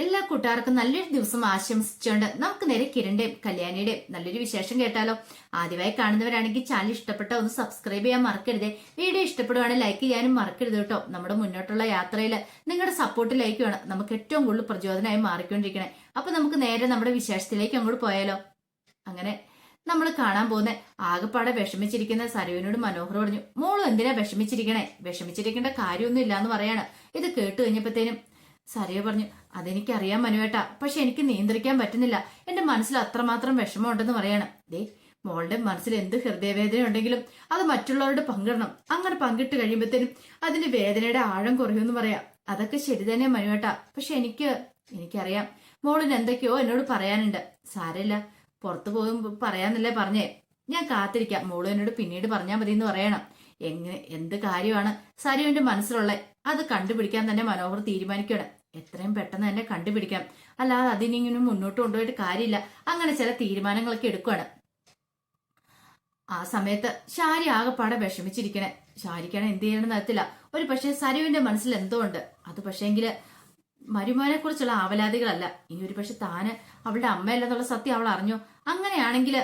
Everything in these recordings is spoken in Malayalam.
എല്ലാ കൂട്ടുകാർക്കും നല്ലൊരു ദിവസം ആശംസിച്ചുകൊണ്ട് നമുക്ക് നേരെ കിരണിന്റെയും കല്യാണിയുടെയും നല്ലൊരു വിശേഷം കേട്ടാലോ. ആദ്യമായി കാണുന്നവരാണെങ്കിൽ ചാനൽ ഇഷ്ടപ്പെട്ട ഒന്ന് സബ്സ്ക്രൈബ് ചെയ്യാൻ മറക്കരുത്. വീഡിയോ ഇഷ്ടപ്പെടുവാണെങ്കിൽ ലൈക്ക് ചെയ്യാനും മറക്കരുത് കേട്ടോ. നമ്മുടെ മുന്നോട്ടുള്ള യാത്രയിൽ നിങ്ങളുടെ സപ്പോർട്ട് ലൈക്ക് വേണം. നമുക്ക് ഏറ്റവും കൂടുതൽ പ്രചോദനമായി മാറിക്കൊണ്ടിരിക്കണേ. അപ്പൊ നമുക്ക് നേരെ നമ്മുടെ വിശേഷത്തിലേക്ക് അങ്ങോട്ട് പോയാലോ. അങ്ങനെ നമ്മൾ കാണാൻ പോകുന്ന ആകെപ്പാടെ വിഷമിച്ചിരിക്കുന്ന സരുവിനോട് മനോഹർ പറഞ്ഞു മോളും എന്തിനാ വിഷമിച്ചിരിക്കണേ? വിഷമിച്ചിരിക്കേണ്ട കാര്യമൊന്നും ഇല്ലാന്ന് പറയാണ്. ഇത് കേട്ട് കഴിഞ്ഞപ്പോഴത്തേനും സരിയ പറഞ്ഞു അതെനിക്കറിയാൻ മനുവേട്ടാ പക്ഷെ എനിക്ക് നിയന്ത്രിക്കാൻ പറ്റുന്നില്ല. എന്റെ മനസ്സിൽ അത്രമാത്രം വിഷമമുണ്ടെന്ന് പറയാണ്. ദേ മോളുടെ മനസ്സിൽ എന്ത് ഹൃദയവേദന ഉണ്ടെങ്കിലും അത് മറ്റുള്ളവരുടെ പങ്കിടണം. അങ്ങനെ പങ്കിട്ട് കഴിയുമ്പോഴത്തേനും അതിന്റെ വേദനയുടെ ആഴം കുറയുമെന്ന് പറയാം. അതൊക്കെ ശരി തന്നെ മനുവേട്ടാ പക്ഷെ എനിക്ക് എനിക്കറിയാം. മോളിന് എന്തൊക്കെയോ എന്നോട് പറയാനുണ്ട്. സാരമില്ല പുറത്തു പോകും പറയാന്നല്ലേ പറഞ്ഞേ. ഞാൻ കാത്തിരിക്കാം മോൾ എന്നോട് പിന്നീട് പറഞ്ഞാൽ മതി എന്ന് പറയണം. എങ്ങനെ എന്ത് കാര്യമാണ് സരിയുവിന്റെ മനസ്സിലുള്ള അത് കണ്ടുപിടിക്കാൻ തന്നെ മനോഹർ തീരുമാനിക്കുകയാണ്. എത്രയും പെട്ടെന്ന് തന്നെ കണ്ടുപിടിക്കാം. അല്ലാതെ അതിനിങ്ങനെ മുന്നോട്ട് കൊണ്ടുപോയിട്ട് കാര്യമില്ല. അങ്ങനെ ചില തീരുമാനങ്ങളൊക്കെ എടുക്കുകയാണ് ആ സമയത്ത് ഷാരി ആകെപ്പാടെ വിഷമിച്ചിരിക്കണേ. ഷാരിക്കാണ് എന്ത് ചെയ്യണമെന്ന് അറിയത്തില്ല. ഒരു പക്ഷേ സരുവിന്റെ മനസ്സിൽ എന്തോ ഉണ്ട്. അത് പക്ഷേങ്കിൽ മരുമോനെ കുറിച്ചുള്ള ആവലാതികളല്ല. ഇനി ഒരു പക്ഷെ താന് അവളുടെ അമ്മയല്ലെന്നുള്ള സത്യം അവൾ അറിഞ്ഞു. അങ്ങനെയാണെങ്കിൽ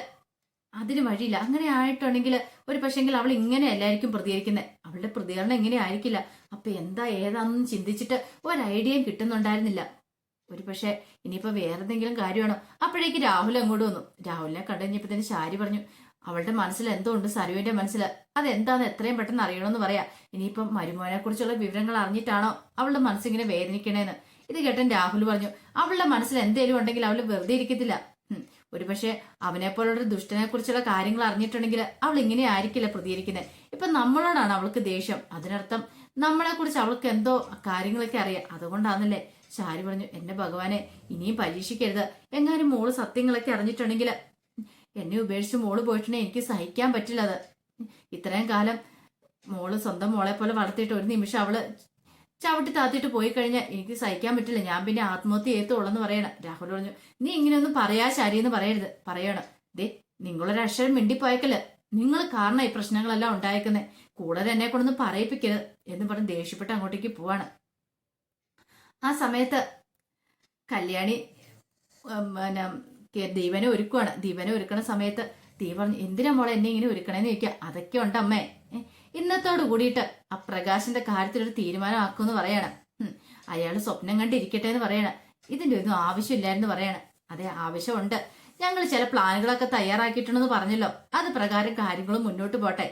അതിന് വഴിയില്ല. അങ്ങനെ ആയിട്ടുണ്ടെങ്കിൽ ഒരു പക്ഷെങ്കിൽ അവൾ ഇങ്ങനെയല്ലായിരിക്കും പ്രതികരിക്കുന്നത് അവളുടെ പ്രതികരണം എങ്ങനെ ആയിരിക്കില്ല? അപ്പൊ എന്താ ഏതാണെന്ന് ചിന്തിച്ചിട്ട് ഒരു ഐഡിയയും കിട്ടുന്നുണ്ടായിരുന്നില്ല. ഒരു പക്ഷെ ഇനിയിപ്പോ വേറെ എന്തെങ്കിലും കാര്യമാണോ? അപ്പോഴേക്ക് രാഹുൽ അങ്ങോട്ട് വന്നു. രാഹുലിനെ കണ്ടുകഴിഞ്ഞപ്പോ തന്നെ ശാരി പറഞ്ഞു അവളുടെ മനസ്സിൽ എന്തോ ഉണ്ട് സരുവിന്റെ മനസ്സിൽ. അതെന്താന്ന് എത്രയും പെട്ടെന്ന് അറിയണമെന്ന് പറയാ. ഇനിയിപ്പം മരുമോനെ കുറിച്ചുള്ള വിവരങ്ങൾ അറിഞ്ഞിട്ടാണോ അവളുടെ മനസ്സിങ്ങനെ വേദനിക്കണേന്ന്? ഇത് കേട്ടൻ രാഹുൽ പറഞ്ഞു അവളുടെ മനസ്സിൽ എന്തേലും ഉണ്ടെങ്കിൽ അവൾ വെറുതെ ഇരിക്കത്തില്ല. ഒരു ഒരുപക്ഷെ അവനെ പോലുള്ള ദുഷ്ടനെ കുറിച്ചുള്ള കാര്യങ്ങൾ അറിഞ്ഞിട്ടുണ്ടെങ്കിൽ അവൾ ഇങ്ങനെ ആയിരിക്കില്ല പ്രതികരിക്കുന്നത് ഇപ്പൊ നമ്മളോടാണ് അവൾക്ക് ദേഷ്യം. അതിനർത്ഥം നമ്മളെ കുറിച്ച് അവൾക്ക് എന്തോ കാര്യങ്ങളൊക്കെ അറിയാം. അതുകൊണ്ടാണല്ലേ ചാരി പറഞ്ഞു എന്നെ ഭഗവാനെ ഇനിയും പരീക്ഷിക്കരുത്. എങ്ങാനും മോൾ സത്യങ്ങളൊക്കെ അറിഞ്ഞിട്ടുണ്ടെങ്കിൽ എന്നെ ഉപേക്ഷിച്ച് മോൾ പോയിട്ടുണ്ടെങ്കിൽ എനിക്ക് സഹിക്കാൻ പറ്റില്ല അത്. ഇത്രയും കാലം മോൾ സ്വന്തം മോളെ പോലെ വളർത്തിയിട്ട് ഒരു നിമിഷം അവൾ ചവിട്ടി താത്തിയിട്ട് പോയി കഴിഞ്ഞാൽ എനിക്ക് സഹിക്കാൻ പറ്റില്ല. ഞാൻ പിന്നെ ആത്മഹത്യ ചെയ്യത്തുള്ളെന്ന് പറയണം. രാഹുൽ പറഞ്ഞു നീ ഇങ്ങനെയൊന്നും പറയാ ശരി എന്ന് പറയരുത്. പറയണം. ദേ നിങ്ങളൊരക്ഷരം മിണ്ടിപ്പോയക്കല്ലേ. മിണ്ടിപ്പോയക്കൽ നിങ്ങൾ കാരണം ഈ പ്രശ്നങ്ങളെല്ലാം ഉണ്ടായേക്കുന്നത് കൂടെ എന്നെ കൊണ്ടൊന്നും പറയിപ്പിക്കരുത് എന്ന് പറഞ്ഞ് ദേഷ്യപ്പെട്ട് അങ്ങോട്ടേക്ക് പോവാണ്. ആ സമയത്ത് കല്യാണി പിന്നെ ദീപനെ ഒരുക്കുവാണ്. ദീപനെ ഒരുക്കണ സമയത്ത് ദീപ പറഞ്ഞു എന്തിനാ മോളെ എന്നെ ഇങ്ങനെ ഒരുക്കണേന്ന് ചോദിക്കുക? അതൊക്കെ ഉണ്ട് അമ്മേ. ഇന്നത്തോട് കൂടിയിട്ട് ആ പ്രകാശിന്റെ കാര്യത്തിൽ ഒരു തീരുമാനം തീരുമാനമാക്കുമെന്ന് പറയണം. അയാൾ സ്വപ്നം കണ്ടിരിക്കട്ടെ എന്ന് പറയണം. ഇതിന്റെ ഒന്നും ആവശ്യമില്ലായിരുന്നു പറയണം. അതെ ആവശ്യമുണ്ട്. ഞങ്ങൾ ചില പ്ലാനുകളൊക്കെ തയ്യാറാക്കിയിട്ടുണ്ടെന്ന് പറഞ്ഞല്ലോ. അത് പ്രകാരം കാര്യങ്ങളും മുന്നോട്ട് പോട്ടെ.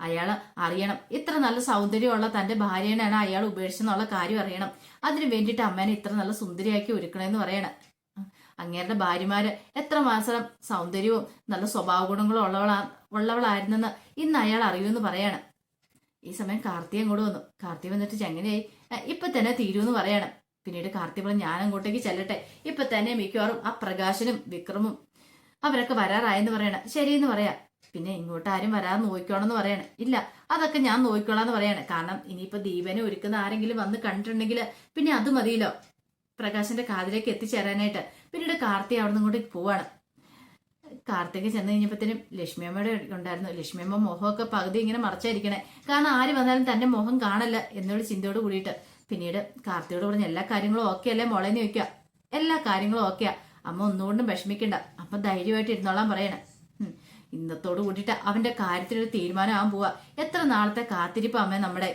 അയാൾ അറിയണം. ഇത്ര നല്ല സൗന്ദര്യമുള്ള തന്റെ ഭാര്യനെയാണ് അയാൾ ഉപേക്ഷിച്ചെന്നുള്ള കാര്യം അറിയണം. അതിനു വേണ്ടിയിട്ട് അമ്മേനെ ഇത്ര നല്ല സുന്ദരിയാക്കി ഒരുക്കണമെന്ന് പറയണം. അങ്ങേരുടെ ഭാര്യമാര് എത്ര മാസം സൗന്ദര്യവും നല്ല സ്വഭാവ ഗുണങ്ങളും ഉള്ളവളാ ഉള്ളവളായിരുന്നെന്ന് ഇന്ന് അയാൾ അറിയുമെന്ന് പറയണം. ഈ സമയം കാർത്തിക കൂടെ വന്നു. കാർത്തി വന്നിട്ട് ചെങ്ങനെയായി "ഏ, ഇപ്പൊ തന്നെ തീരുമെന്ന് പറയണം. പിന്നീട് കാർത്തിപുളം ഞാൻ അങ്ങോട്ടേക്ക് ചെല്ലട്ടെ. ഇപ്പൊ തന്നെ മിക്കവാറും ആ പ്രകാശനും വിക്രമും അവരൊക്കെ വരാറായെന്ന് പറയണം. ശരിയെന്ന് പറയാം. പിന്നെ ഇങ്ങോട്ട് ആരും വരാതെ നോക്കിക്കോണമെന്ന് പറയണേ. ഇല്ല അതൊക്കെ ഞാൻ നോക്കിക്കോളാന്ന് പറയണേ. കാരണം ഇനിയിപ്പോ ദീപനെ ഒരുക്കുന്ന ആരെങ്കിലും വന്ന് കണ്ടിട്ടുണ്ടെങ്കിൽ പിന്നെ അത് മതിയല്ലോ. പ്രകാശന്റെ കാതിലേക്ക് എത്തിച്ചേരാനായിട്ട്. പിന്നീട് കാർത്തി അവിടെ ഇങ്ങോട്ട് പോവാണ്. കാർത്തിക്ക് ചെന്ന് കഴിഞ്ഞപ്പോഴത്തേനും ലക്ഷ്മിയമ്മയുടെ ഉണ്ടായിരുന്നു. ലക്ഷ്മിയമ്മ മുഖമൊക്കെ പകുതി ഇങ്ങനെ മറച്ചായിരിക്കണേ. കാരണം ആര് വന്നാലും തന്റെ മുഖം കാണല്ല എന്നൊരു ചിന്തയോട് കൂടിയിട്ട്. പിന്നീട് കാർത്തിയോട് പറഞ്ഞ എല്ലാ കാര്യങ്ങളും ഓക്കെ അല്ലേ മോളേന്ന് ചോദിക്കുക. എല്ലാ കാര്യങ്ങളും ഓക്കെയാ അമ്മ ഒന്നുകൊണ്ടും വിഷമിക്കണ്ട. അപ്പൊ ധൈര്യമായിട്ട് ഇരുന്നോളാൻ പറയണേ. ഇന്നത്തോട് കൂടിയിട്ട് അവന്റെ കാര്യത്തിലൊരു തീരുമാനമാകാൻ പോവാ. എത്ര നാളത്തെ കാത്തിരിപ്പ് അമ്മ നമ്മുടെ.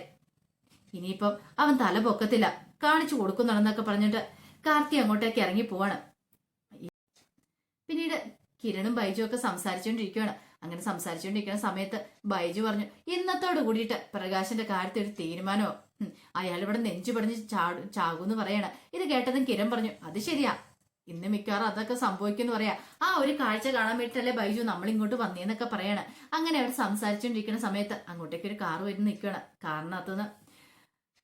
ഇനിയിപ്പം അവൻ തല പൊക്കത്തില്ല. കാണിച്ചു കൊടുക്കുന്നുണ്ടെന്നൊക്കെ പറഞ്ഞിട്ട് കാർത്തി അങ്ങോട്ടേക്ക് ഇറങ്ങി പോവാണ്. പിന്നീട് കിരണും ബൈജു ഒക്കെ സംസാരിച്ചുകൊണ്ടിരിക്കുകയാണ് അങ്ങനെ സംസാരിച്ചുകൊണ്ടിരിക്കുന്ന സമയത്ത് ബൈജു പറഞ്ഞു ഇന്നത്തോട് കൂടിയിട്ട് പ്രകാശന്റെ കാര്യത്തിൽ ഒരു തീരുമാനമോ. അയാൾ ഇവിടെ നെഞ്ചു പറഞ്ഞ് ചാടും ചാകൂന്ന് പറയണ. ഇത് കേട്ടതും കിരൺ പറഞ്ഞു അത് ശരിയാ. ഇന്ന് മിക്കവാറും അതൊക്കെ സംഭവിക്കുന്നു പറയാ. ആ ഒരു കാഴ്ച കാണാൻ വേണ്ടിട്ടല്ലേ ബൈജു നമ്മൾ ഇങ്ങോട്ട് വന്നേന്നൊക്കെ പറയണ. അങ്ങനെ അവർ സംസാരിച്ചുകൊണ്ടിരിക്കുന്ന സമയത്ത് അങ്ങോട്ടേക്ക് ഒരു കാറ് വരുന്ന നിൽക്കുകയാണ്. കാറിനകത്തുനിന്ന്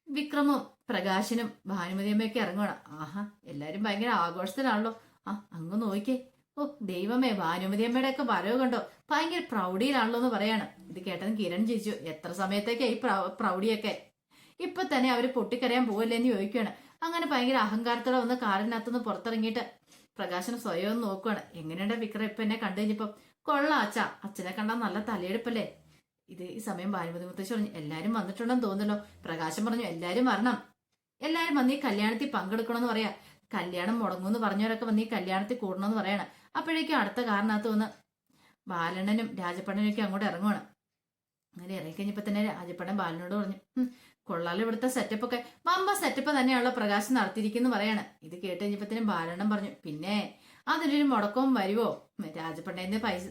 വിക്രമും പ്രകാശനും ഭാനുമതിയമ്മയൊക്കെ ഇറങ്ങുവാണ്. ആഹാ എല്ലാരും ഭയങ്കര ആഘോഷത്തിലാണല്ലോ. ആ അങ്ങ് നോക്കിയേ ഓ ദൈവമേ ഭാനുമതിയമ്മയുടെ ഒക്കെ വരവ് കണ്ടോ? ഭയങ്കര പ്രൗഢിയിലാണല്ലോ എന്ന് പറയാണ്. ഇത് കേട്ടതും കിരൺ ചിരിച്ചു. എത്ര സമയത്തേക്കാ ഈ പ്രൗ- പ്രൗഢിയൊക്കെ? ഇപ്പൊ തന്നെ അവർ പൊട്ടിക്കരയാൻ പോവില്ലെന്ന് ചോദിക്കുകയാണ് അങ്ങനെ ഭയങ്കര അഹങ്കാരത്തോടെ വന്ന് കാറിനകത്തുനിന്ന് പുറത്തിറങ്ങിയിട്ട് പ്രകാശൻ സ്വയം ഒന്ന് നോക്കുവാണ്. എങ്ങനെയുണ്ട് വിക്രം ഇപ്പൊ എന്നെ കണ്ടു കഴിഞ്ഞപ്പോ? കൊള്ളാം അച്ഛ. അച്ഛനെ കണ്ടാൽ നല്ല തലയെടുപ്പല്ലേ? ഇത് ഈ സമയം ഭാനുമതി മുത്തശ്ശി പറഞ്ഞു എല്ലാരും വന്നിട്ടുണ്ടെന്ന് തോന്നുന്നല്ലോ. പ്രകാശം പറഞ്ഞു എല്ലാരും വരണം. എല്ലാരും വന്ന് ഈ കല്യാണത്തിൽ പങ്കെടുക്കണമെന്ന് പറയാ. കല്യാണം മുടങ്ങുമെന്ന് പറഞ്ഞവരൊക്കെ വന്ന് ഈ കല്യാണത്തിൽ കൂടണമെന്ന് പറയാണ്. അപ്പോഴേക്കും അടുത്ത കാറിനകത്ത് വന്ന് ബാലണ്ണനും രാജപ്പണ്ണനും ഒക്കെ അങ്ങോട്ട് ഇറങ്ങുവാണ്. അങ്ങനെ ഇറങ്ങിക്കഴിഞ്ഞപ്പോ തന്നെ രാജപ്പണ്ണൻ ബാലനോട് പറഞ്ഞു "ഉം, കൊള്ളാലോ ഇവിടുത്തെ സെറ്റപ്പ് ഒക്കെ. മാമ്പ സെറ്റപ്പ് തന്നെയുള്ള പ്രകാശം നടത്തിയിരിക്കുന്നു പറയാണ്. ഇത് കേട്ട് കഴിഞ്ഞപ്പത്തിനും ബാലണ്ണം പറഞ്ഞു പിന്നെ അതിനൊരു മുടക്കവും വരുവോ? രാജപ്പണ്ണേന്ന് പൈസ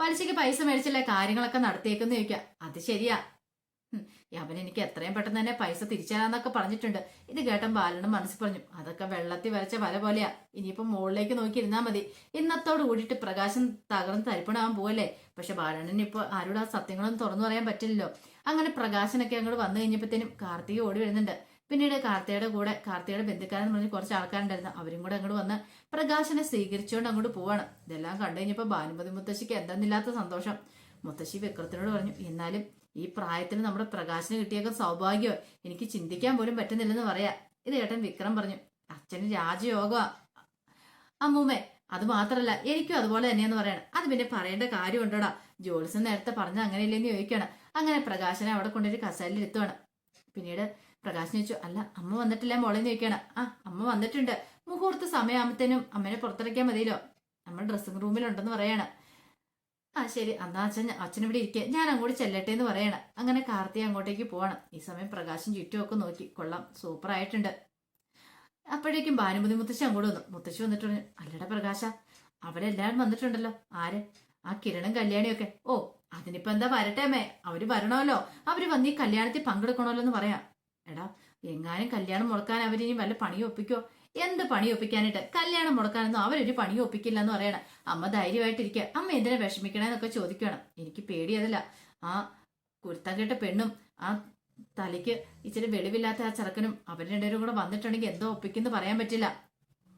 പലിശയ്ക്ക് പൈസ മേടിച്ചല്ലേ കാര്യങ്ങളൊക്കെ നടത്തിയേക്കെന്ന് ചോദിക്കാം. അത് ശരിയാ. അവൻ എനിക്ക് എത്രയും പെട്ടെന്ന് തന്നെ പൈസ തിരിച്ചാലാന്നൊക്കെ പറഞ്ഞിട്ടുണ്ട്. ഇത് കേട്ടം ബാലണ്ണൻ മനസ്സിൽ പറഞ്ഞു അതൊക്കെ വെള്ളത്തിൽ വരച്ച വല പോലെയാ. ഇനിയിപ്പം മുകളിലേക്ക് നോക്കി ഇരുന്നാ മതി. ഇന്നത്തോട് കൂടിയിട്ട് പ്രകാശം തകർന്ന് തരിപ്പണാവാൻ പോവല്ലേ? പക്ഷെ ബാലണ്ണന് ഇപ്പൊ ആരോട് ആ സത്യങ്ങളൊന്നും തുറന്നു പറയാൻ പറ്റില്ലല്ലോ. അങ്ങനെ പ്രകാശനൊക്കെ അങ്ങോട്ട് വന്നു കഴിഞ്ഞപ്പോഴത്തേനും കാർത്തിക ഓടി വരുന്നുണ്ട്. പിന്നീട് കാർത്തികയുടെ കൂടെ കാർത്തികയുടെ ബന്ധുക്കാരെന്ന് പറഞ്ഞ് കുറച്ച് ആൾക്കാരുണ്ടായിരുന്നു. അവരും കൂടെ അങ്ങോട്ട് വന്ന് പ്രകാശനെ സ്വീകരിച്ചുകൊണ്ട് അങ്ങോട്ട് പോവാണ്. ഇതെല്ലാം കണ്ടു കഴിഞ്ഞപ്പോൾ ഭാനുമതി മുത്തശ്ശിക്ക് എന്തെന്നില്ലാത്ത സന്തോഷം. മുത്തശ്ശി വിക്രത്തിനോട് പറഞ്ഞു എന്നാലും ഈ പ്രായത്തിൽ നമ്മുടെ പ്രകാശന് കിട്ടിയൊക്കെ സൗഭാഗ്യമോ? എനിക്ക് ചിന്തിക്കാൻ പോലും പറ്റുന്നില്ലെന്ന് പറയാ. ഇത് ഏട്ടൻ വിക്രം പറഞ്ഞു അച്ഛന് രാജയോഗമാ. അമ്മൂമ്മേ അത് മാത്രല്ല എനിക്കും അതുപോലെ തന്നെയെന്ന് പറയണം. അത് പിന്നെ പറയേണ്ട കാര്യമുണ്ടോടാ? ജോലിസൺ നേരത്തെ പറഞ്ഞ അങ്ങനെയില്ലെന്ന് ചോദിക്കുകയാണ് അങ്ങനെ പ്രകാശനെ അവിടെ കൊണ്ടൊരു കസേരയിൽ എത്തുവാണ് പിന്നീട് പ്രകാശൻ ചോദിച്ചു അല്ല അമ്മ വന്നിട്ടില്ല മോളെ ചോദിക്കുകയാണ്. ആ അമ്മ വന്നിട്ടുണ്ട്. മുഹൂർത്ത സമയമാകുമ്പത്തേനും അമ്മനെ പുറത്തിറക്കിയാൽ മതിയല്ലോ. നമ്മൾ ഡ്രസ്സിംഗ് റൂമിലുണ്ടെന്ന് പറയാണ്. ആ ശരി. എന്നാ അച്ഛൻ അച്ഛൻ ഇവിടെ ഇരിക്കുക ഞാൻ അങ്ങോട്ട് ചെല്ലട്ടെ എന്ന് പറയണ. അങ്ങനെ കാർത്തി അങ്ങോട്ടേക്ക് പോവാണ്. ഈ സമയം പ്രകാശം ചുറ്റുമൊക്കെ നോക്കി. കൊള്ളാം. സൂപ്പർ ആയിട്ടുണ്ട്. അപ്പോഴേക്കും ഭാനുമതി മുത്തശ്ശി അങ്ങോട്ട് വന്നു. മുത്തശ്ശി വന്നിട്ട് പറഞ്ഞു അല്ലടാ പ്രകാശ എല്ലാവരും വന്നിട്ടുണ്ടല്ലോ. ആര്? ആ കിരണും കല്യാണിയൊക്കെ ഓ അതിനിപ്പോ എന്താ വരട്ടെ അവർ വരണമല്ലോ. അവർ വന്ന് ഈ കല്യാണത്തിൽ പങ്കെടുക്കണമല്ലോ എന്ന് പറയാം. എടാ എങ്ങാനും കല്യാണം മുടക്കാൻ അവരിനി വല്ല പണി ഒപ്പിക്കോ? എന്ത് പണി ഒപ്പിക്കാനായിട്ട്? കല്യാണം മുടക്കാനൊന്നും അവരൊരു പണി ഒപ്പിക്കില്ല എന്ന് പറയണം. അമ്മ ധൈര്യമായിട്ടിരിക്കുക അമ്മ എന്തിനാ വിഷമിക്കണേന്നൊക്കെ ചോദിക്കണം. എനിക്ക് പേടിയതല്ല. ആ കുരുത്തം കേട്ട പെണ്ണും ആ തലയ്ക്ക് ഇച്ചിരി വെളിവില്ലാത്ത ആ ചെറുക്കനും അവർ രണ്ടുപേരും കൂടെ വന്നിട്ടുണ്ടെങ്കിൽ എന്തോ ഒപ്പിക്കുന്നു പറയാൻ പറ്റില്ല.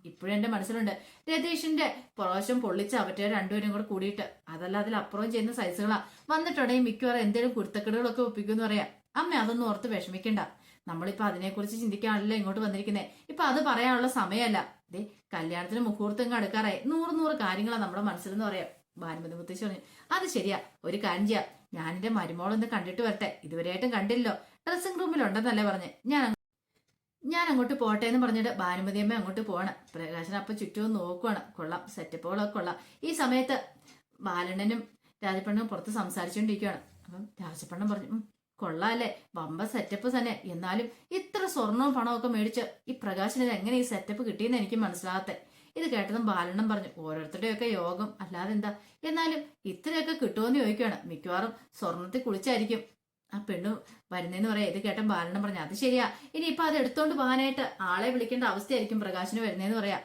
ഇപ്പോഴും എന്റെ മനസ്സിലുണ്ട്. രതീഷിന്റെ പ്രാവശ്യം പൊള്ളിച്ച് അവറ്റ രണ്ടുപേരും കൂടെ കൂടിയിട്ട്. അതല്ല അതിലപ്പുറം ചെയ്യുന്ന സൈസുകളാ വന്നിട്ടുണ്ടെങ്കിൽ മിക്കവാറും എന്തെങ്കിലും കുരുത്തക്കെടുകളൊക്കെ ഒപ്പിക്കുമെന്ന് പറയാം. അമ്മ അതൊന്നും ഓർത്ത് വിഷമിക്കണ്ട. നമ്മളിപ്പോ അതിനെക്കുറിച്ച് ചിന്തിക്കാണല്ലോ ഇങ്ങോട്ട് വന്നിരിക്കുന്നത് ഇപ്പൊ അത് പറയാനുള്ള സമയമല്ല. ദേ കല്യാണത്തിന് മുഹൂർത്തം കടുക്കാറായി നൂറ് നൂറ് കാര്യങ്ങളാണ് നമ്മുടെ മനസ്സിലെന്ന് പറയാം. ഭാനുമതി മുത്തശ്ശി പറഞ്ഞു അത് ശരിയാ. ഒരു കാര്യം ചെയ്യാം. ഞാൻ എന്റെ മരുമോളൊന്ന് കണ്ടിട്ട് വരട്ടെ. ഇതുവരെയായിട്ടും കണ്ടില്ലല്ലോ. ഡ്രസ്സിംഗ് റൂമിലുണ്ടെന്നല്ലേ പറഞ്ഞ്. ഞാൻ ഞാൻ അങ്ങോട്ട് പോട്ടെ എന്ന് പറഞ്ഞിട്ട് ഭാനുമതി അമ്മ അങ്ങോട്ട് പോവാണ്. പ്രകാശൻ അപ്പൊ ചുറ്റും നോക്കുവാണ്. കൊള്ളാം സെറ്റപ്പുകളൊക്കെ കൊള്ളാം. ഈ സമയത്ത് ബാലണ്ണനും രാജപ്പണ്ണനും പുറത്ത് സംസാരിച്ചുകൊണ്ടിരിക്കുകയാണ് അപ്പം രാജപ്പണ്ണൻ പറഞ്ഞു "ഉം, കൊള്ളാല്ലേ? വമ്പ സെറ്റപ്പ് തന്നെ. എന്നാലും ഇത്ര സ്വർണവും പണവും ഒക്കെ മേടിച്ച് ഈ പ്രകാശന് എങ്ങനെ ഈ സെറ്റപ്പ് കിട്ടിയെന്ന് എനിക്ക് മനസ്സിലാകത്തെ. ഇത് കേട്ടതും ബാലണ്ണം പറഞ്ഞു ഓരോരുത്തരുടെയൊക്കെ യോഗം അല്ലാതെ എന്താ എന്നാലും ഇത്രയൊക്കെ കിട്ടുമെന്ന് ചോദിക്കുകയാണ് മിക്കവാറും സ്വർണത്തിൽ കുളിച്ചായിരിക്കും. ആ പെണ്ണ് വരുന്നതെന്ന് പറയാം ഇത് കേട്ടൻ ബാലനം പറഞ്ഞു അത് ശരിയാ. ഇനി ഇപ്പൊ അത് എടുത്തോണ്ട് പോകാനായിട്ട് ആളെ വിളിക്കേണ്ട അവസ്ഥയായിരിക്കും പ്രകാശിന് വരുന്നതെന്ന് പറയാ.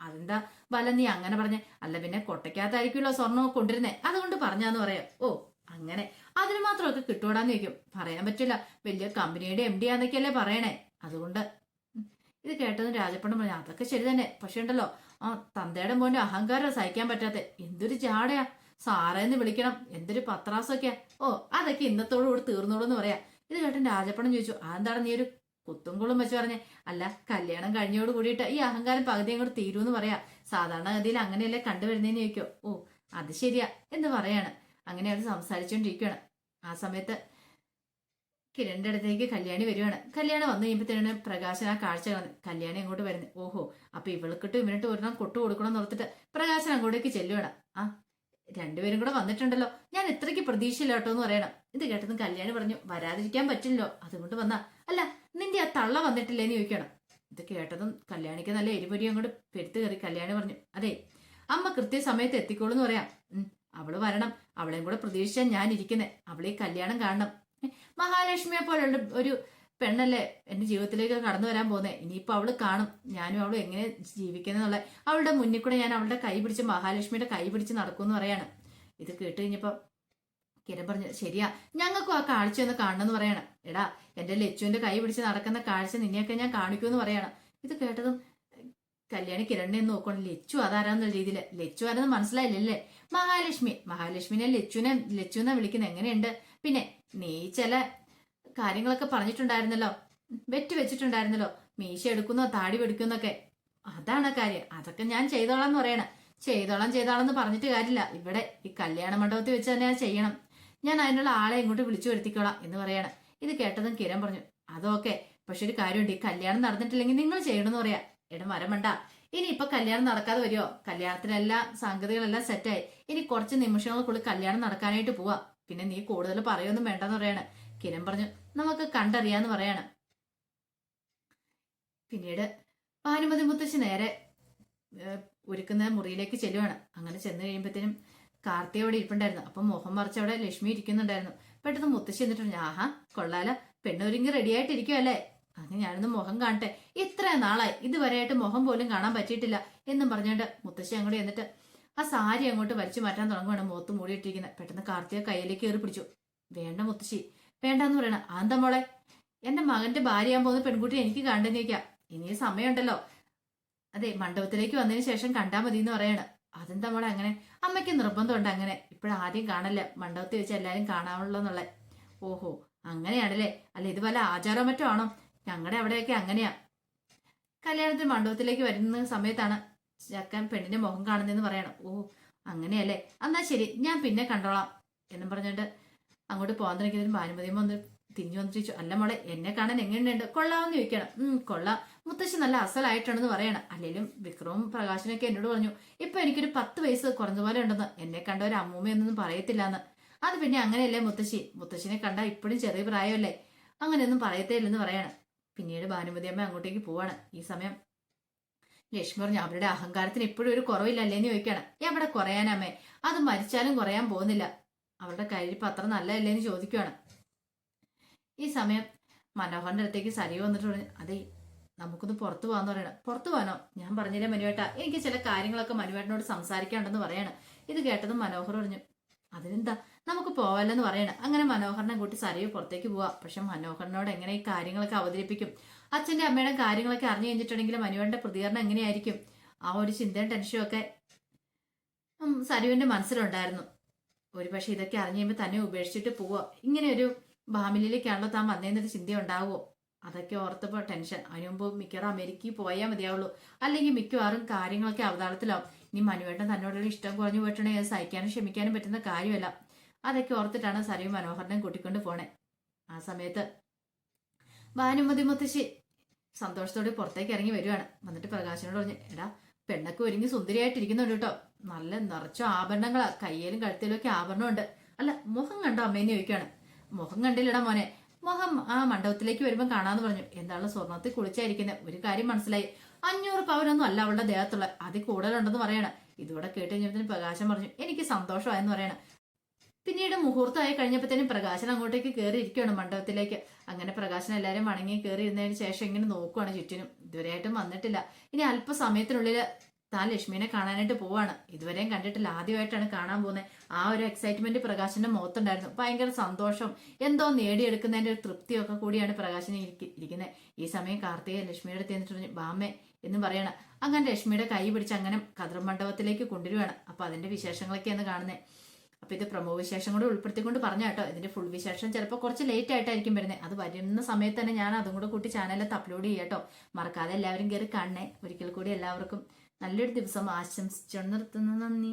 അതെന്താ? ബാലൻ നീ അങ്ങനെ പറഞ്ഞ അല്ല പിന്നെ കൊട്ടയ്ക്കകത്തായിരിക്കുമല്ലോ സ്വർണം കൊണ്ടിരുന്നേ അതുകൊണ്ട് പറഞ്ഞാന്ന് പറയാം. ഓ അങ്ങനെ. അതിന് മാത്രമൊക്കെ കിട്ടൂടാന്ന് ചോദിക്കും. പറയാൻ പറ്റില്ല. വലിയ കമ്പനിയുടെ എം ഡി ആന്നൊക്കെയല്ലേ പറയണേ. അതുകൊണ്ട് ഇത് കേട്ടതും രാജപ്പണ്ണം പറഞ്ഞു അതൊക്കെ ശരി തന്നെ. പക്ഷെ ഉണ്ടല്ലോ ആ തന്തയുടെ മോന്റെ അഹങ്കാരം സഹിക്കാൻ പറ്റാത്ത. എന്തൊരു ജാടയാ. സാറേന്ന് വിളിക്കണം. എന്തൊരു പത്രാസൊക്കെയാ. ഓ അതൊക്കെ ഇന്നത്തോടു കൂടി തീർന്നോളൂ എന്ന് പറയാ. ഇത് കേട്ടൻ രാജപ്പണം ചോദിച്ചു അതെന്താണ് നീ ഒരു കുത്തുംകുളും വെച്ച് പറഞ്ഞേ? അല്ല കല്യാണം കഴിഞ്ഞോട് കൂടിയിട്ട് ഈ അഹങ്കാരം പകുതി അങ്ങോട്ട് തീരൂന്ന് പറയാ. സാധാരണഗതിയിൽ അങ്ങനെയല്ലേ കണ്ടുവരുന്നതിന് ചോദിക്കോ? ഓ അത് ശരിയാ എന്ന് പറയാണ്. അങ്ങനെ അവർ ആ സമയത്ത് കിരണിന്റെ അടുത്തേക്ക് കല്യാണി വരുവാണ്. കല്യാണം വന്നു കഴിയുമ്പോഴത്തേനാണ് പ്രകാശൻ ആ കാഴ്ച കാണുന്നത്. കല്യാണി അങ്ങോട്ട് വരുന്നത്. ഓഹോ അപ്പൊ ഇവൾക്കിട്ട് ഇവനിട്ട് ഒരെണ്ണം കൊട്ടു കൊടുക്കണം എന്ന് ഓർത്തിട്ട് പ്രകാശൻ അങ്ങോട്ടേക്ക് ചെല്ലുവാണ്. ആ രണ്ടുപേരും കൂടെ വന്നിട്ടുണ്ടല്ലോ. ഞാൻ എത്രയ്ക്ക് പ്രതീക്ഷയില്ല കേട്ടോ എന്ന് പറയണം. ഇത് കേട്ടതും കല്യാണി പറഞ്ഞു വരാതിരിക്കാൻ പറ്റില്ലല്ലോ. അതുകൊണ്ട് വന്നാ അല്ല നിന്റെ ആ തള്ള വന്നിട്ടില്ലേന്ന് ചോദിക്കണം ഇത് കേട്ടതും കല്യാണിക്ക് നല്ല എരിപൊരി അങ്ങോട്ട് പെരുത്ത് കയറി കല്യാണി പറഞ്ഞു അതെ അമ്മ കൃത്യസമയത്ത് എത്തിക്കോളൂ എന്ന് പറയാം. അവൾ വരണം. അവളെയും കൂടെ പ്രതീക്ഷിച്ചാൽ ഞാൻ ഇരിക്കുന്നേ. അവളെ കല്യാണം കാണണം. മഹാലക്ഷ്മിയെ പോലുള്ള ഒരു പെണ്ണല്ലേ? എന്റെ ജീവിതത്തിലേക്ക് കടന്നു വരാൻ പോകുന്നേ ഇനിയിപ്പോ അവൾ കാണും. ഞാനും അവളും എങ്ങനെ ജീവിക്കുന്നുള്ള അവളുടെ മുന്നിൽ കൂടെ ഞാൻ അവളുടെ കൈ പിടിച്ച് മഹാലക്ഷ്മിയുടെ കൈ പിടിച്ച് നടക്കുമെന്ന് പറയാണ്. ഇത് കേട്ട് കഴിഞ്ഞപ്പോ കിരൺ പറഞ്ഞു ശരിയാ ഞങ്ങൾക്കും ആ കാഴ്ച ഒന്ന് കാണണമെന്ന് പറയാണ്. എടാ എന്റെ ലച്ചുവിന്റെ കൈ പിടിച്ച് നടക്കുന്ന കാഴ്ച നിന്നെയൊക്കെ ഞാൻ കാണിക്കൂ എന്ന് പറയാണ്. ഇത് കേട്ടതും കല്യാണി കിരണിനെ നോക്കണം ലച്ചു അതാരാന്നുള്ള രീതിയിൽ ലച്ചു ആരെന്ന് മനസ്സിലായില്ലല്ലേ? മഹാലക്ഷ്മി. മഹാലക്ഷ്മിനെ ലച്ചുവിനെ ലച്ചു എന്നാ വിളിക്കുന്നത് എങ്ങനെയുണ്ട്? പിന്നെ നീ ചില കാര്യങ്ങളൊക്കെ പറഞ്ഞിട്ടുണ്ടായിരുന്നല്ലോ. വെറ്റ് വെച്ചിട്ടുണ്ടായിരുന്നല്ലോ. മീശ എടുക്കുന്നോ താടി പിടിക്കുന്നൊക്കെ അതാണ് കാര്യം. അതൊക്കെ ഞാൻ ചെയ്തോളാം എന്ന് പറയണം. ചെയ്തോളാം ചെയ്തോളാം എന്ന് പറഞ്ഞിട്ട് കാര്യമില്ല. ഇവിടെ ഈ കല്യാണ മണ്ഡപത്തിൽ വെച്ച് തന്നെ ഞാൻ ചെയ്യണം. ഞാൻ അതിനുള്ള ആളെ ഇങ്ങോട്ട് വിളിച്ചു വരുത്തിക്കോളാം എന്ന് പറയണം. ഇത് കേട്ടതും കിരൺ പറഞ്ഞു അതൊക്കെ പക്ഷെ ഒരു കാര്യമുണ്ട്. ഈ കല്യാണം നടന്നിട്ടില്ലെങ്കിൽ നിങ്ങൾ ചെയ്യണമെന്ന് പറയാ. എടാ മരമണ്ട. ഇനി ഇപ്പൊ കല്യാണം നടക്കാതെ വരുമോ കല്യാണത്തിനെല്ലാം സംഗതികളെല്ലാം സെറ്റായി. ഇനി കുറച്ച് നിമിഷങ്ങൾക്കുള്ളിൽ കല്യാണം നടക്കാനായിട്ട് പോവാ. പിന്നെ നീ കൂടുതൽ പറയൊന്നും വേണ്ടെന്ന് പറയാണ്. കിരൺ പറഞ്ഞു നമുക്ക് കണ്ടറിയാന്ന് പറയാണ്. പിന്നീട് ഭാനുമതി മുത്തശ്ശി നേരെ ഒരുക്കുന്ന മുറിയിലേക്ക് ചെല്ലുവാണ്. അങ്ങനെ ചെന്ന് കഴിയുമ്പോഴത്തേനും കാർത്തി അവിടെ ഇരിപ്പുണ്ടായിരുന്നു. അപ്പൊ മുഖം മറിച്ച് അവിടെ ലക്ഷ്മി ഇരിക്കുന്നുണ്ടായിരുന്നു. പെട്ടെന്ന് മുത്തശ്ശി എന്നിട്ട് പറഞ്ഞു, ആഹാ കൊള്ളാല. പെണ്ണൊരുങ്ങി അല്ലേ? അങ്ങനെ ഞാനൊന്ന് മുഖം കാണട്ടെ. ഇത്ര നാളായി. ഇതുവരെയായിട്ട് മുഖം പോലും കാണാൻ പറ്റിയിട്ടില്ല. എന്നും പറഞ്ഞുകൊണ്ട് മുത്തശ്ശി അങ്ങോട്ട് എന്നിട്ട് ആ സാരി അങ്ങോട്ട് വലിച്ചു മാറ്റാൻ തുടങ്ങുവാണ്. മുഖത്ത് മൂടിയിട്ടിരിക്കുന്നത്. പെട്ടെന്ന് കാർത്തിക കയ്യിലേക്ക് കയറി പിടിച്ചു. വേണ്ട മുത്തശ്ശി. വേണ്ടെന്ന് പറയണ. ആന്താ മോളെ? എന്റെ മകന്റെ ഭാര്യയാൻ പോകുന്ന പെൺകുട്ടി എനിക്ക് കണ്ടെന്ന് ചോദിക്കാം ഇനിയും സമയമുണ്ടല്ലോ. അതെ മണ്ഡപത്തിലേക്ക് വന്നതിന് ശേഷം കണ്ടാ മതി എന്ന് പറയാണ്. അതെന്താ മോളെ അങ്ങനെ? അമ്മയ്ക്ക് നിർബന്ധമുണ്ട് അങ്ങനെ. ഇപ്പോഴാദ്യം കാണല്ല? മണ്ഡപത്തിൽ വെച്ച് എല്ലാരും കാണാവുള്ളൂ ഓഹോ അങ്ങനെയാണല്ലേ? അല്ല ഇത് വല്ല ആചാരം മറ്റോ ആണോ? ഞങ്ങളുടെ അവിടെയൊക്കെ അങ്ങനെയാ. കല്യാണത്തിന് മണ്ഡപത്തിലേക്ക് വരുന്ന സമയത്താണ് ചക്കൻ പെണ്ണിന്റെ മുഖം കാണുന്നതെന്ന് പറയണം. ഓ അങ്ങനെയല്ലേ? എന്നാ ശരി ഞാൻ പിന്നെ കണ്ടോളാം എന്നും പറഞ്ഞിട്ട് അങ്ങോട്ട് പോകാൻ തുടങ്ങിയതിന് ഭാനുമതിയും വന്ന് തിരിഞ്ഞു വന്നിട്ട് ചോദിച്ചു അല്ല മോളെ എന്നെ കാണാൻ എങ്ങനെയുണ്ട്? കൊള്ളാമെന്ന് ചോദിക്കണം ഉം കൊള്ളാം. മുത്തശ്ശി നല്ല അസലായിട്ടുണ്ടെന്ന് പറയണം. അല്ലെങ്കിലും വിക്രവും പ്രകാശനൊക്കെ എന്നോട് പറഞ്ഞു ഇപ്പൊ എനിക്കൊരു പത്ത് വയസ്സ് കുറഞ്ഞ പോലെ ഉണ്ടെന്ന്. എന്നെ കണ്ട ഒരു അമ്മൂമ്മയൊന്നും പറയത്തില്ലെന്ന്. അത് പിന്നെ അങ്ങനെയല്ലേ മുത്തശ്ശി? മുത്തശ്ശിനെ കണ്ട ഇപ്പോഴും ചെറിയ പ്രായമല്ലേ? അങ്ങനെയൊന്നും പറയത്തേ ഇല്ലെന്ന് പറയാണ്. പിന്നീട് ഭാനുമതി അമ്മ അങ്ങോട്ടേക്ക് പോവാണ്. ഈ സമയം ലക്ഷ്മി പറഞ്ഞു അവരുടെ അഹങ്കാരത്തിന് ഇപ്പോഴും ഒരു കുറവില്ലല്ലേന്ന് ചോദിക്കണം എവിടെ കുറയാനമ്മേ അത് മരിച്ചാലും കുറയാൻ പോകുന്നില്ല. അവരുടെ കയ്യിരിപ്പ് അത്ര നല്ലതല്ലേന്ന് ചോദിക്കുകയാണ് ഈ സമയം മനോഹറിന്റെ അടുത്തേക്ക് സരി വന്നിട്ട് പറഞ്ഞു അതെ നമുക്കൊന്ന് പുറത്തു പോകാന്ന് പറയണം. പുറത്തു പോകാനോ ഞാൻ പറഞ്ഞില്ലേ മനുവേട്ട. എനിക്ക് ചില കാര്യങ്ങളൊക്കെ മനുവേട്ടനോട് സംസാരിക്കാണ്ടെന്ന് പറയാണ്. ഇത് കേട്ടതും മനോഹർ പറഞ്ഞു അതിനെന്താ? നമുക്ക് പോവല്ലെന്ന് പറയണം. അങ്ങനെ മനോഹറിനെ കൂട്ടി സരയു പുറത്തേക്ക് പോവാ. പക്ഷെ മനോഹറിനോട് എങ്ങനെ ഈ കാര്യങ്ങളൊക്കെ അവതരിപ്പിക്കും? അച്ഛന്റെ അമ്മയുടെ കാര്യങ്ങളൊക്കെ അറിഞ്ഞു കഴിഞ്ഞിട്ടുണ്ടെങ്കിൽ മനുവേട്ടന്റെ പ്രതികരണം എങ്ങനെയായിരിക്കും? ആ ഒരു ചിന്തയും ടെൻഷനും ഒക്കെ സരുവിന്റെ മനസ്സിലുണ്ടായിരുന്നു. ഒരു പക്ഷെ ഇതൊക്കെ അറിഞ്ഞു കഴിയുമ്പോൾ തന്നെ ഉപേക്ഷിച്ചിട്ട് പോവോ. ഇങ്ങനെ ഒരു ഫാമിലിയിലേക്കാണല്ലോ താൻ വന്നേന്നൊരു ചിന്ത ഉണ്ടാവുമോ അതൊക്കെ ഓർത്തപ്പോൾ ടെൻഷൻ. അതിനു മുമ്പ് മിക്കവാറും അമേരിക്കയിൽ പോയാൽ മതിയാവുള്ളൂ. അല്ലെങ്കിൽ മിക്കവാറും കാര്യങ്ങളൊക്കെ അവതാളത്തിലാവും. ഇനി മനുവേട്ടൻ തന്നോടുള്ള ഇഷ്ടം കുറഞ്ഞു പോയിട്ടുണ്ടെങ്കിൽ സഹിക്കാനും ക്ഷമിക്കാനും പറ്റുന്ന കാര്യമല്ല. അതൊക്കെ ഓർത്തിട്ടാണ് സരയു മനോഹരനെ കൂട്ടിക്കൊണ്ട് പോണേ. ആ സമയത്ത് ഭാനുമതി മുത്തശ്ശി സന്തോഷത്തോടെ പുറത്തേക്ക് ഇറങ്ങി വരുവാണ്. വന്നിട്ട് പ്രകാശനോട് പറഞ്ഞു എടാ പെണ്ണൊക്കെ ഒരുങ്ങി സുന്ദരിയായിട്ടിരിക്കുന്നുണ്ട് കേട്ടോ. നല്ല നിറച്ച ആഭരണങ്ങളാ. കയ്യിലും കഴുത്തിലും ഒക്കെ ആഭരണമുണ്ട്. അല്ല മുഖം കണ്ടോ അമ്മേനെ ചോദിക്കാണ് മുഖം കണ്ടില്ലടാ മോനെ. മുഖം ആ മണ്ഡപത്തിലേക്ക് വരുമ്പോൾ കാണാന്ന് പറഞ്ഞു. എന്താണ് സ്വർണത്തിൽ കുളിച്ചായിരിക്കുന്നത് ഒരു കാര്യം മനസ്സിലായി. അഞ്ഞൂറ് പവനൊന്നും അല്ല അവളുടെ ദേഹത്തുള്ള. അതിൽ കൂടുതലുണ്ടെന്ന് പറയണം. ഇതോടെ കേട്ട് കഴിഞ്ഞപ്പോൾ പ്രകാശം പറഞ്ഞു എനിക്ക് സന്തോഷമായെന്ന് പറയണം. പിന്നീട് മുഹൂർത്തമായി കഴിഞ്ഞപ്പോഴത്തേനും പ്രകാശൻ അങ്ങോട്ടേക്ക് കയറി ഇരിക്കുകയാണ് മണ്ഡപത്തിലേക്ക്. അങ്ങനെ പ്രകാശൻ എല്ലാവരും വണങ്ങി കയറി ഇരുന്നതിന് ശേഷം ഇങ്ങനെ നോക്കുവാണ് ചുറ്റിനും. ഇതുവരെയായിട്ടും വന്നിട്ടില്ല. ഇനി അല്പസമയത്തിനുള്ളിൽ താൻ ലക്ഷ്മിനെ കാണാനായിട്ട് പോവാണ്. ഇതുവരെയും കണ്ടിട്ടില്ല. ആദ്യമായിട്ടാണ് കാണാൻ പോകുന്നത് ആ ഒരു എക്സൈറ്റ്മെന്റ് പ്രകാശന്റെ മുഖത്തുണ്ടായിരുന്നു. ഭയങ്കര സന്തോഷം. എന്തോ നേടിയെടുക്കുന്നതിന്റെ ഒരു തൃപ്തിയൊക്കെ കൂടിയാണ് പ്രകാശന് ഇരിക്കുന്നത് ഈ സമയം കാർത്തിക ലക്ഷ്മിയുടെ അടുത്ത് എന്നിട്ട് ബാമേ എന്ന് പറയണ. അങ്ങനെ ലക്ഷ്മിയുടെ കൈ പിടിച്ച് അങ്ങനെ കദ്ര മണ്ഡപത്തിലേക്ക് കൊണ്ടുവരുവാണ് അപ്പൊ അതിന്റെ വിശേഷങ്ങളൊക്കെയാണ് കാണുന്നത് അപ്പൊ ഇത് പ്രമോ വിശേഷം കൂടെ ഉൾപ്പെടുത്തിക്കൊണ്ട് പറഞ്ഞ കേട്ടോ. ഇതിന്റെ ഫുൾ വിശേഷം ചിലപ്പോൾ കുറച്ച് ലേറ്റ് ആയിട്ടായിരിക്കും വരുന്നത് അത് വരുന്ന സമയത്ത് തന്നെ ഞാൻ അതും കൂടെ കൂട്ടി ചാനലിൽ അപ്ലോഡ് ചെയ്യാം മറക്കാതെ എല്ലാവരും കയറി കാണണേ. ഒരിക്കൽ കൂടി എല്ലാവർക്കും നല്ലൊരു ദിവസം ആശംസിച്ചു നിർത്തുന്നു. നന്ദി.